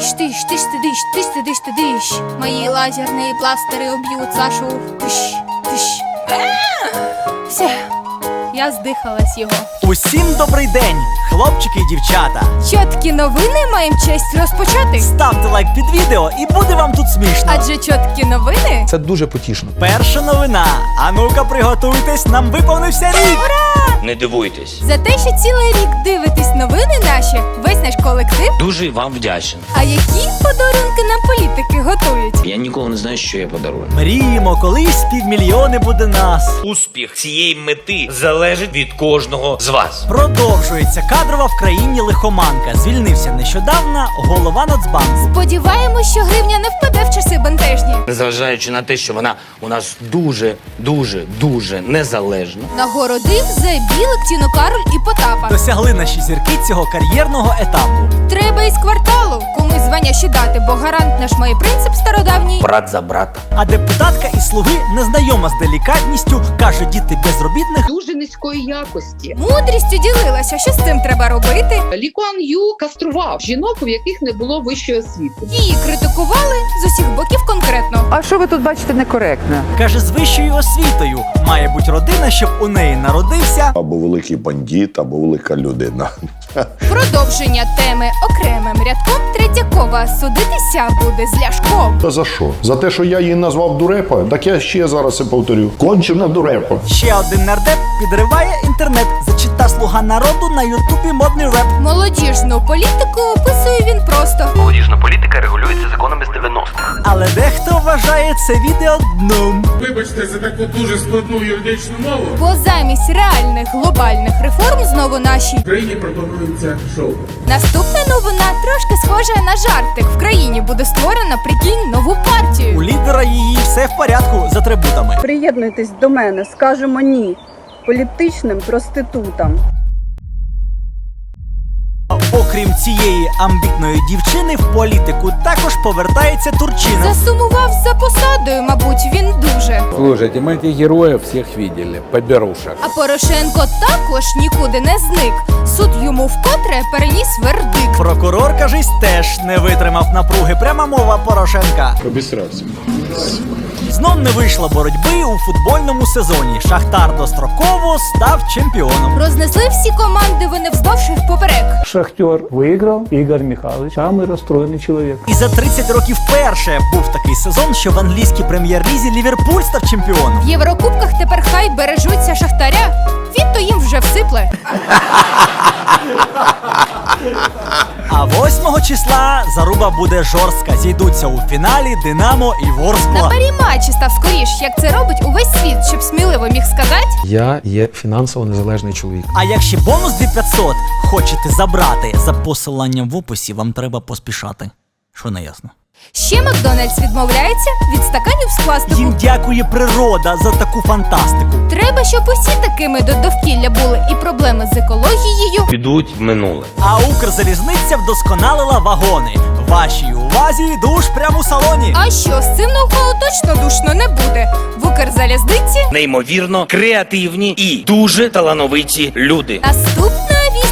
Тиш, тиш, тиш, ти диш, тиш, ти диш, ти диш. Мої лазерні бластери уб'ють Сашу. Тиш, тиш. Все, я здихалась його. Усім добрий день, хлопчики і дівчата. Чоткі новини маємо честь розпочати. Ставте лайк під відео і буде вам тут смішно. Адже чоткі новини Це дуже потішно. Перша новина. А ну-ка приготуйтесь, нам виповнився рік. Не дивуйтесь. за те, що цілий рік дивитесь новини Дуже вам вдячен. А які подарунки нам політики готують? Я ніколи не знаю, що я подарую. Мріємо, колись півмільйони буде нас. Успіх цієї мети залежить від кожного з вас. Продовжується кадрова в країні лихоманка. Звільнився нещодавно голова Нацбанку. Сподіваємось, що гривня не впаде в часи бентежні. Незважаючи на те, що вона у нас дуже, дуже, дуже незалежна. Нагородив за білик Тіну Кароль і Потапа. Досягли наші зірки цього кар'єрного етапу. Треба із кварталу комусь звання ще дати, бо гарант наш має принцип стародавній. Брат за брата. А депутатка із слуги незнайома з делікатністю, каже діти безробітних. дуже низької якості. Мудрістю ділилася, що з цим треба робити. Лі Куан Ю кастрував жінок, у яких не було вищої освіти. Її критикували з усіх боків конкретно. А що ви тут бачите некоректне? Каже, з вищою освітою має бути родина, щоб у неї народився. або великий бандит, або велика людина. Продовження теми окремим рядком Третьякова судитися буде з Ляшком. Та за що? За те, що я її назвав дурепа? Так я ще зараз це повторю. Кончена дурепа. Ще один нардеп підриває інтернет. Зачита слуга народу на ютубі модний реп. Молодіжну політику описує він просто. Молодіжна політика регулюється законами з 90-х. Але дехто вважає це відео дном. Вибачте за таку дуже складну юридичну мову. Бо замість реальних глобальних реформ знову наші. В країні пропонується шоу. Наступна новина трошки схожа на жартик. В країні буде створена прикинь нову партію. У лідера її все в порядку з атрибутами. Приєднуйтесь до мене, скажемо ні політичним проститутам. Окрім цієї амбітної дівчини, в політику також повертається Турчинов. Засумував за посадою, мабуть, він дуже. Слушайте, мы этих героев всех видели, поберушек. А Порошенко також нікуди не зник. Суд йому вкотре переніс вердикт. Прокурор, кажись, теж не витримав напруги. Пряма мова Порошенка. Обісрався. Знов не вийшла боротьби у футбольному сезоні. Шахтар достроково став чемпіоном. Рознесли всі команди, вони вздовж і впоперек. Шахтер выиграл, Игорь Михайлович, самый расстроенный человек. І за 30 років вперше був такий сезон, що в англійській прем'єр-лізі Ліверпуль став чемпіоном. В Єврокубках тепер хай бережуться шахтаря. Він то їм вже всипле. А 8 числа заруба буде жорстка. Зійдуться у фіналі Динамо і На Ворскла. парі матчі став скоріш, як це робить увесь світ, щоб сміливо міг сказати. Я є фінансово незалежний чоловік. А якщо бонус 2500 хочете забрати за посиланням в описі, вам треба поспішати. Що не ясно. Ще Макдональдс відмовляється від стаканів з пластику. Їм дякує природа за таку фантастику. Треба, щоб усі такими до довкілля були, і проблеми з екологією. Підуть в минуле. А Укрзалізниця вдосконалила вагони. Вашій увазі душ прямо у салоні. А що з цим ноу-хау точно душно не буде. В Укрзалізниці Неймовірно креативні і дуже талановиті люди. наступна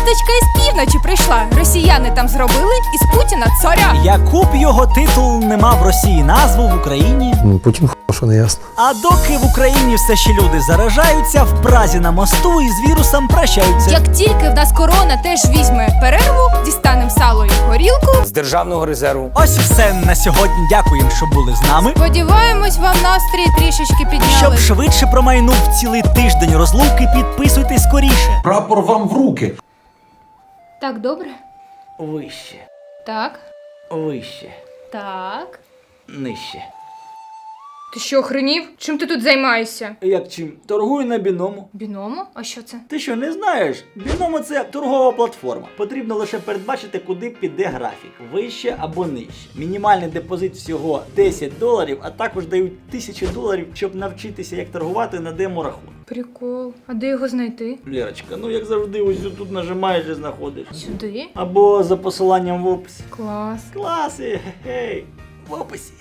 вісточка із півночі прийшла. Росіяни там зробили із Путіна царя. Якуб його титул не мав в Росії назву в Україні. Путін що не ясно. А доки в Україні все ще люди заражаються, в Празі на мосту із вірусом прощаються. Як тільки в нас корона теж візьме перерву, дістанем сало і горілку. З державного резерву Ось і все на сьогодні. Дякуємо, що були з нами. Сподіваємось, вам настрій трішечки підняли. Щоб швидше промайнув цілий тиждень розлуки, підписуйтесь скоріше. Прапор вам в руки. Так, добре. Вище, Так, вище, так. нижче. Ти що, охренів? Чим ти тут займаєшся? Як чим? Торгую на біному. Біному? А що це? Ти що, не знаєш? Біномо це торгова платформа. Потрібно лише передбачити, куди піде графік, вище або нижче. Мінімальний депозит всього 10 доларів, а також дають 1000 доларів, щоб навчитися, як торгувати на демо-рахунку. Прикол. А де його знайти? Лірочка, ну як завжди, ось тут нажимаєш і знаходиш. Сюди? Або за посиланням в описі. Клас. Класи, гей, в описі.